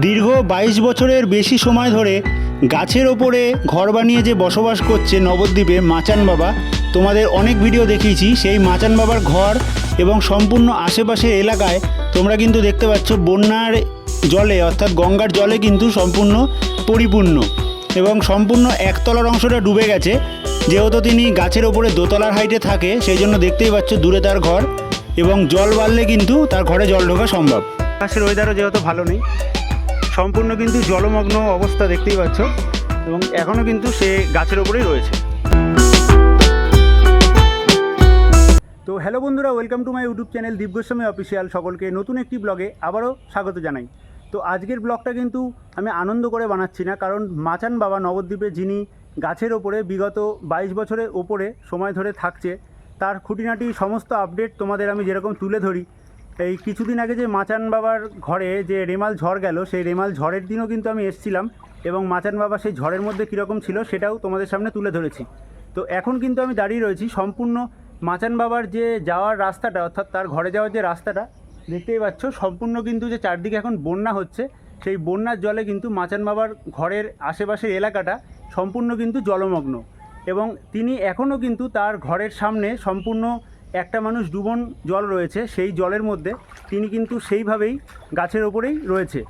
দীর্ঘ বাইশ বছরের বেশি সময় ধরে গাছের ওপরে ঘর বানিয়ে যে বসবাস করছে নবদ্বীপে মাচান বাবা, তোমাদের অনেক ভিডিও দেখিয়েছি। সেই মাচান বাবার ঘর এবং সম্পূর্ণ আশেপাশের এলাকায় তোমরা কিন্তু দেখতে পাচ্ছ বন্যার জলে, অর্থাৎ গঙ্গার জলে কিন্তু সম্পূর্ণ পরিপূর্ণ এবং সম্পূর্ণ একতলার অংশটা ডুবে গেছে। যেহেতু তিনি গাছের ওপরে দোতলার হাইটে থাকে, সেই জন্য দেখতেই পাচ্ছ দূরে তার ঘর এবং জল বাড়লে কিন্তু তার ঘরে জল ঢোকা সম্ভব। আকাশের ওয়েদারও যেহেতু ভালো নেই সম্পূর্ণ কিন্তু জলমগ্ন অবস্থা দেখতেই পাচ্ছ। এবং এখনও কিন্তু সে গাছের ওপরেই রয়েছে। তো হ্যালো বন্ধুরা, welcome to my YouTube channel Deep Goswami official. সকলকে নতুন একটি ব্লগে আবারও স্বাগত জানাই। তো আজকের ব্লগটা কিন্তু আমি আনন্দ করে বানাচ্ছি না, কারণ মাচান বাবা নবদ্বীপে যিনি গাছের ওপরে বিগত বাইশ বছরের ওপরে সময় ধরে থাকছে, তার খুঁটিনাটি সমস্ত আপডেট তোমাদের আমি যেরকম তুলে ধরি এই কিছুদিন আগে যে মাচান বাবার ঘরে যে রেমাল ঝড় গেল, সেই রেমাল ঝড়ের দিনও কিন্তু আমি এসেছিলাম এবং মাচান বাবা সেই ঝড়ের মধ্যে কীরকম ছিল সেটাও তোমাদের সামনে তুলে ধরেছি। তো এখন কিন্তু আমি দাঁড়িয়ে রয়েছি সম্পূর্ণ মাচান বাবার যে যাওয়ার রাস্তাটা, অর্থাৎ তার ঘরে যাওয়ার যে রাস্তাটা, দেখতেই পাচ্ছ সম্পূর্ণ কিন্তু যে চারদিকে এখন বন্যা হচ্ছে, সেই বন্যার জলে কিন্তু মাচান বাবার ঘরের আশেপাশের এলাকাটা সম্পূর্ণ কিন্তু জলমগ্ন। এবং তিনি এখনও কিন্তু তার ঘরের সামনে সম্পূর্ণ একটা মানুষ ডুবন জল রয়েছে, সেই জলের মধ্যে তিনি কিন্তু সেইভাবেই গাছের ওপরেই রয়েছে।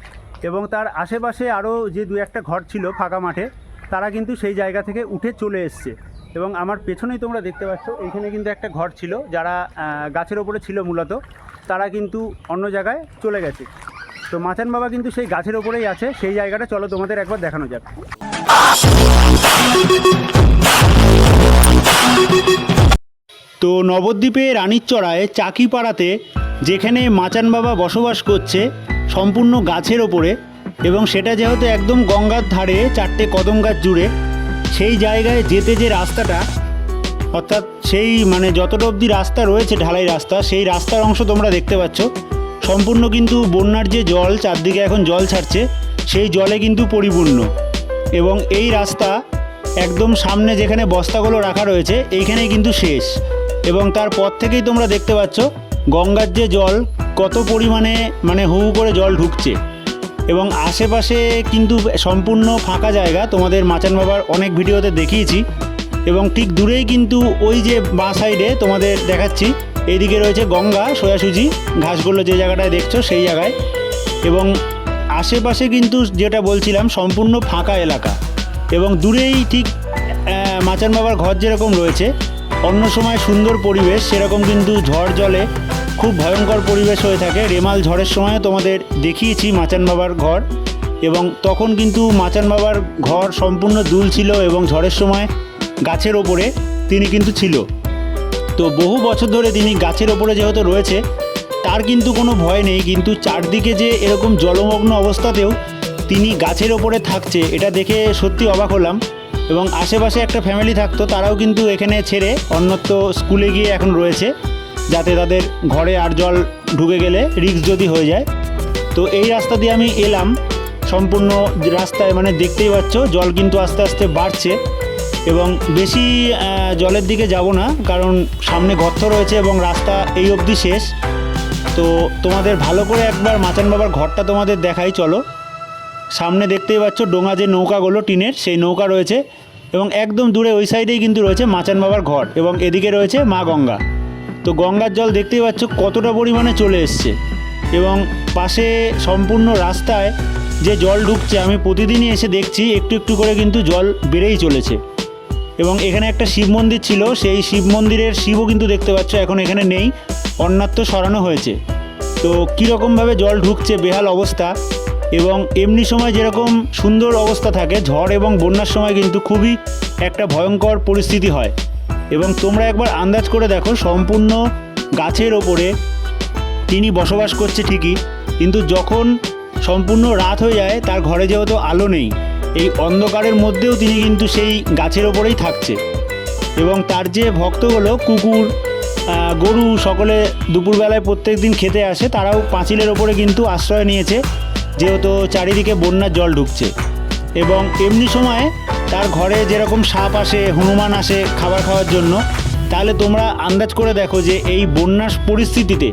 এবং তার আশেপাশে আরও যে দু একটা ঘর ছিল ফাঁকা মাঠে, তারা কিন্তু সেই জায়গা থেকে উঠে চলে এসছে। এবং আমার পেছনেই তোমরা দেখতে পাচ্ছ, এইখানে কিন্তু একটা ঘর ছিল যারা গাছের ওপরে ছিল মূলত, তারা কিন্তু অন্য জায়গায় চলে গেছে। তো মাচান বাবা কিন্তু সেই গাছের ওপরেই আছে, সেই জায়গাটা চলো তোমাদের একবার দেখানো যাক। তো নবদ্বীপে রানীরচড়ায় চাকিপাড়াতে যেখানে মাচান বাবা বসবাস করছে, সম্পূর্ণ গাছের ওপরে এবং সেটা যেহেতু একদম গঙ্গার ধারে চারটে কদম গাছ জুড়ে, সেই জায়গায় যেতে যে রাস্তাটা, অর্থাৎ সেই মানে যতটা অবধি রাস্তা রয়েছে, ঢালাই রাস্তা, সেই রাস্তার অংশ তোমরা দেখতে পাচ্ছ। সম্পূর্ণ কিন্তু বন্যার যে জল, চারদিকে এখন জল ছাড়ছে, সেই জলে কিন্তু পরিপূর্ণ। এবং এই রাস্তা একদম সামনে যেখানে বস্তাগুলো রাখা রয়েছে, এইখানেই কিন্তু শেষ। এবং তারপর থেকেই তোমরা দেখতে পাচ্ছ গঙ্গার যে জল, কত পরিমাণে মানে হু করে জল ঢুকছে। এবং আশেপাশে কিন্তু সম্পূর্ণ ফাঁকা জায়গা, তোমাদের মাচান বাবার অনেক ভিডিওতে দেখিয়েছি। এবং ঠিক দূরেই কিন্তু ওই যে বাঁ সাইডে তোমাদের দেখাচ্ছি, এইদিকে রয়েছে গঙ্গা, সোজাসুজি ঘাসগুলো যে জায়গাটায় দেখছ সেই জায়গায়। এবং আশেপাশে কিন্তু যেটা বলছিলাম, সম্পূর্ণ ফাঁকা এলাকা। এবং দূরেই ঠিক মাচান বাবার ঘর যেরকম রয়েছে অন্য সময় সুন্দর পরিবেশ, সেরকম কিন্তু ঝড় জলে খুব ভয়ঙ্কর পরিবেশ হয়ে থাকে। রেমাল ঝড়ের সময় তোমাদের দেখিয়েছি মাচান বাবার ঘর এবং তখন কিন্তু মাচান বাবার ঘর সম্পূর্ণ দুল ছিল এবং ঝড়ের সময় গাছের ওপরে তিনি কিন্তু ছিল। তো বহু বছর ধরে তিনি গাছের ওপরে যেহেতু রয়েছে, তার কিন্তু কোনো ভয় নেই। কিন্তু চারদিকে যে এরকম জলমগ্ন অবস্থাতেও তিনি গাছের ওপরে থাকছে, এটা দেখে সত্যি অবাক হলাম। এবং আশেপাশে একটা ফ্যামিলি থাকতো, তারাও কিন্তু এখানে ছেড়ে অন্যত্র স্কুলে গিয়ে এখন রয়েছে, যাতে তাদের ঘরে আর জল ঢুকে গেলে রিস্ক যদি হয়ে যায়। তো এই রাস্তা দিয়ে আমি এলাম, সম্পূর্ণ রাস্তায় মানে দেখতেই পাচ্ছ, জল কিন্তু আস্তে আস্তে বাড়ছে এবং বেশি জলের দিকে যাব না, কারণ সামনে গর্ত রয়েছে এবং রাস্তা এই অবধি শেষ। তো তোমাদের ভালো করে একবার মাচান বাবার ঘরটা তোমাদের দেখাই, চলো। সামনে দেখতেই পাচ্ছ ডোঙা যে নৌকাগুলো টিনের, সেই নৌকা রয়েছে। এবং একদম দূরে ওই সাইডেই কিন্তু রয়েছে মাচান বাবার ঘর এবং এদিকে রয়েছে মা গঙ্গা। তো গঙ্গার জল দেখতেই পাচ্ছ কতটা পরিমাণে চলে এসছে এবং পাশে সম্পূর্ণ রাস্তায় যে জল ঢুকছে আমি প্রতিদিনই এসে দেখছি, একটু একটু করে কিন্তু জল বেড়েই চলেছে। এবং এখানে একটা শিব মন্দির ছিল, সেই শিব মন্দিরের শিবও কিন্তু দেখতে পাচ্ছ এখন এখানে নেই, অন্যত্র সরানো হয়েছে। তো কীরকমভাবে জল ঢুকছে, বেহাল অবস্থা। এবং এমনি সময় যেরকম সুন্দর অবস্থা থাকে, ঝড় এবং বন্যার সময় কিন্তু খুবই একটা ভয়ঙ্কর পরিস্থিতি হয়। এবং তোমরা একবার আন্দাজ করে দেখো, সম্পূর্ণ গাছের ওপরে তিনি বসবাস করছে ঠিকই, কিন্তু যখন সম্পূর্ণ রাত হয়ে যায়, তার ঘরে যেহেতু আলো নেই, এই অন্ধকারের মধ্যেও তিনি কিন্তু সেই গাছের ওপরেই থাকছে। এবং তার যে ভক্তগুলো, কুকুর গরু, সকলে দুপুরবেলায় প্রত্যেক দিন খেতে আসে, তারাও পাঁচিলের ওপরে কিন্তু আশ্রয় নিয়েছে। যেহেতু চারিদিকে বন্যার জল ঢুকছে। এবং এমনি সময় তার ঘরে যেরকম সাপ আসে, হনুমান আসে খাবার খাওয়ার জন্য, তাহলে তোমরা আন্দাজ করে দেখো যে এই বন্যার পরিস্থিতিতে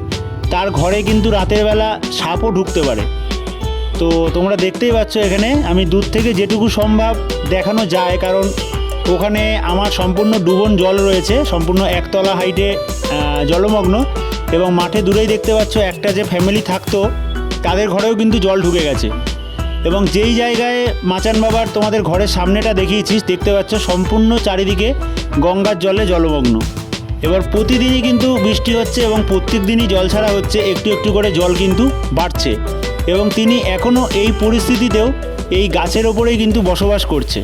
তার ঘরে কিন্তু রাতের বেলা সাপও ঢুকতে পারে। তো তোমরা দেখতেই পাচ্ছ এখানে, আমি দূর থেকে যেটুকু সম্ভব দেখানো যায়, কারণ ওখানে আমার সম্পূর্ণ ডুবন জল রয়েছে, সম্পূর্ণ একতলা হাইটে জলমগ্ন এবং মাঠে দূরেই দেখতে পাচ্ছ একটা যে ফ্যামিলি থাকতো তাদের ঘরেও কিন্তু জল ঢুকে গেছে। এবং যেই জায়গায় মাচান বাবার তোমাদের ঘরের সামনেটা দেখিয়েছিস, দেখতে পাচ্ছ সম্পূর্ণ চারিদিকে গঙ্গার জলে জলমগ্ন। এবার প্রতিদিনই কিন্তু বৃষ্টি হচ্ছে এবং প্রত্যেক দিনই জল ছাড়া হচ্ছে, একটু একটু করে জল কিন্তু বাড়ছে। এবং তিনি এখনও এই পরিস্থিতিতেও এই গাছের ওপরেই কিন্তু বসবাস করছে।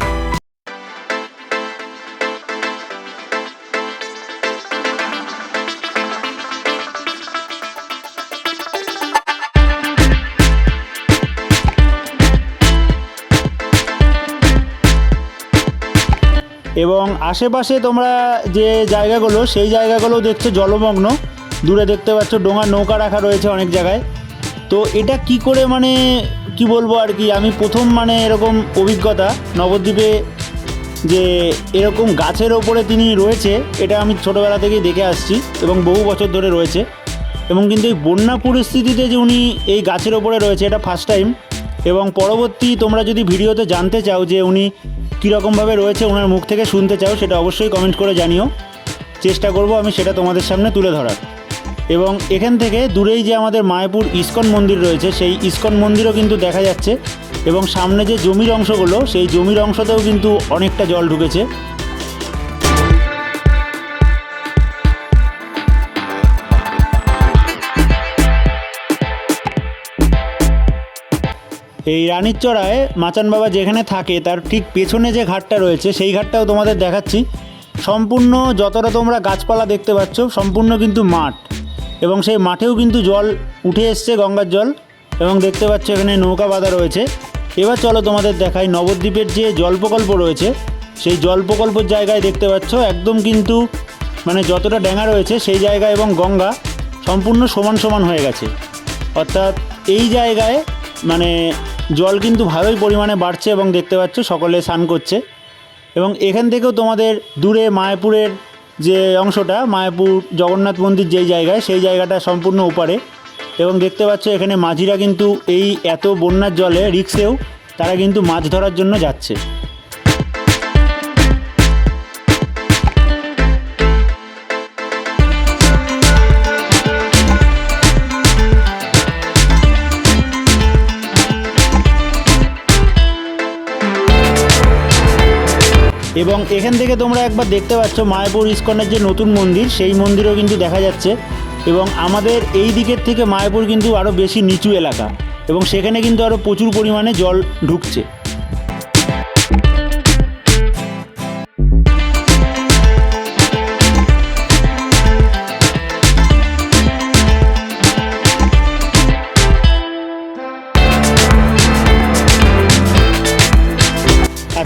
এবং আশেপাশে তোমরা যে জায়গাগুলো, সেই জায়গাগুলো দেখছ জলমগ্ন। দূরে দেখতে পাচ্ছ ডোঙা, নৌকা রাখা রয়েছে অনেক জায়গায়। তো এটা কি করে মানে কি বলব আর কি, আমি প্রথম মানে এরকম অভিজ্ঞতা নবদ্বীপে যে এরকম গাছের ওপরে তিনি রয়েছে, এটা আমি ছোটোবেলা থেকেই দেখে আসছি এবং বহু বছর ধরে রয়েছে। এবং কিন্তু এই বন্যা পরিস্থিতিতে যে উনি এই গাছের ওপরে রয়েছে, এটা ফার্স্ট টাইম এবং পরবর্তী তোমরা যদি ভিডিওতে জানতে চাও যে উনি কীরকমভাবে রয়েছে ওনার মুখ থেকে শুনতে চাও সেটা অবশ্যই কমেন্ট করে জানিও। চেষ্টা করব আমি সেটা তোমাদের সামনে তুলে ধরার। এবং এখান থেকে দূরেই যে আমাদের মায়াপুর ইস্কন মন্দির রয়েছে, সেই ইস্কন মন্দিরও কিন্তু দেখা যাচ্ছে। এবং সামনে যে জমির অংশগুলো, সেই জমির অংশতেও কিন্তু অনেকটা জল ঢুকেছে। এই রানীর চড়ায় মাচান বাবা যেখানে থাকে, তার ঠিক পেছনে যে ঘাটটা রয়েছে, সেই ঘাটটাও তোমাদের দেখাচ্ছি। সম্পূর্ণ যতটা তোমরা গাছপালা দেখতে পাচ্ছ, সম্পূর্ণ কিন্তু মাঠ। এবং সেই মাঠেও কিন্তু জল উঠে এসছে, গঙ্গার জল। এবং দেখতে পাচ্ছ এখানে নৌকা বাঁধা রয়েছে। এবার চলো তোমাদের দেখাই নবদ্বীপের যে জল প্রকল্প রয়েছে, সেই জল প্রকল্পের জায়গায় দেখতে পাচ্ছ একদম কিন্তু মানে যতটা ড্যাঙা রয়েছে, সেই জায়গা এবং গঙ্গা সম্পূর্ণ সমান সমান হয়ে গেছে। অর্থাৎ এই জায়গায় মানে জল কিন্তু ভালোই পরিমাণে বাড়ছে এবং দেখতে পাচ্ছ সকলে স্নান করছে। এবং এখান থেকেও তোমাদের দূরে মায়াপুরের যে অংশটা, মায়াপুর জগন্নাথ মন্দির যেই জায়গায়, সেই জায়গাটা সম্পূর্ণ ওপারে। এবং দেখতে পাচ্ছ এখানে মাঝিরা কিন্তু এই এত বন্যার জলে রিক্সেও তারা কিন্তু মাছ ধরার জন্য যাচ্ছে। এবং এখান থেকে তোমরা একবার দেখতে পাচ্ছ মায়াপুর ইস্কনের যে নতুন মন্দির, সেই মন্দিরও কিন্তু দেখা যাচ্ছে। এবং আমাদের এই দিকের থেকে মায়াপুর কিন্তু আরও বেশি নিচু এলাকা। এবং সেখানে কিন্তু আরও প্রচুর পরিমাণে জল ঢুকছে।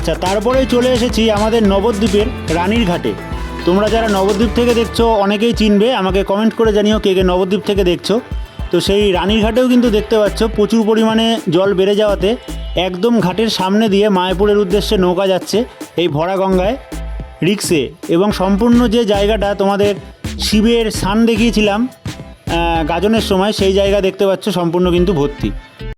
আচ্ছা তারপরেই চলে এসেছি আমাদের নবদ্বীপের রানীর ঘাটে। তোমরা যারা নবদ্বীপ থেকে দেখছ, অনেকেই চিনবে, আমাকে কমেন্ট করে জানিও কে কে নবদ্বীপ থেকে দেখছ। তো সেই রানীর ঘাটেও কিন্তু দেখতে পাচ্ছ, প্রচুর পরিমাণে জল বেড়ে যাওয়াতে একদম ঘাটের সামনে দিয়ে মায়াপুরের উদ্দেশ্যে নৌকা যাচ্ছে এই ভরা গঙ্গায় রিক্সে। এবং সম্পূর্ণ যে জায়গাটা তোমাদের শিবের স্থান দেখিয়েছিলাম গাজনের সময়, সেই জায়গা দেখতে পাচ্ছ, সম্পূর্ণ কিন্তু ভর্তি।